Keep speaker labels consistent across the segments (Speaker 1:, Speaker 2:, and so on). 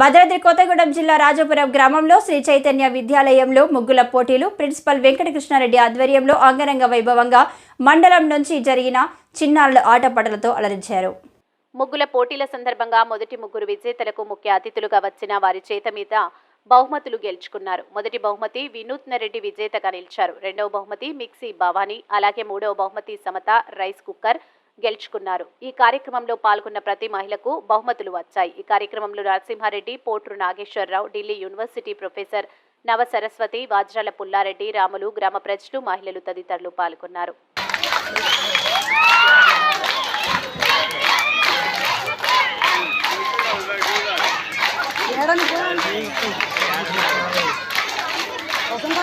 Speaker 1: భద్రాద్రి కొత్తగూడెం జిల్లా రాజపురం గ్రామంలో శ్రీ చైతన్య విద్యాలయంలో ముగ్గుల పోటీలు. ప్రిన్సిపల్ వెంకటకృష్ణారెడ్డి ఆధ్వర్యంలో అంగరంగ వైభవంగా మండలం నుంచి జరిగిన చిన్నారుల ఆటపాటలతో అలరించారు.
Speaker 2: ముగ్గుల పోటీల సందర్భంగా మొదటి ముగ్గురు విజేతలకు ముఖ్య అతిథులుగా వచ్చిన వారి చేత మీద బహుమతులు గెలుచుకున్నారు. మొదటి బహుమతి వినూత్న రెడ్డి విజేతగా నిలిచారు. రెండవ బహుమతి మిక్సీ భవానీ అలాగే మూడవ బహుమతి సమత రైస్ కుక్కర్ గెలుచుకున్నారు. ఈ కార్యక్రమంలో పాల్గొన్న ప్రతి మహిళకు బహుమతులు వచ్చాయి. ఈ కార్యక్రమంలో నరసింహారెడ్డి పోట్రు నాగేశ్వరరావు ఢిల్లీ యూనివర్సిటీ ప్రొఫెసర్ నవ సరస్వతి వాజ్రాల పుల్లారెడ్డి రాములు గ్రామ ప్రజలు మహిళలు తదితరులు పాల్గొన్నారు.
Speaker 3: ఆగ ఆగుతుంది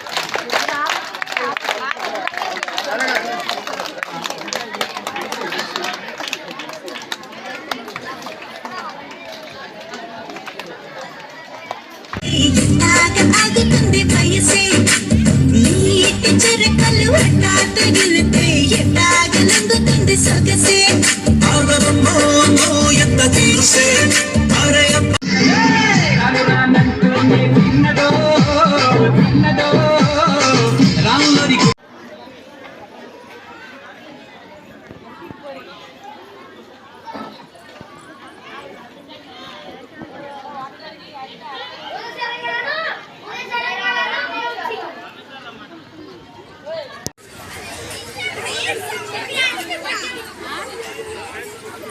Speaker 4: తగిలి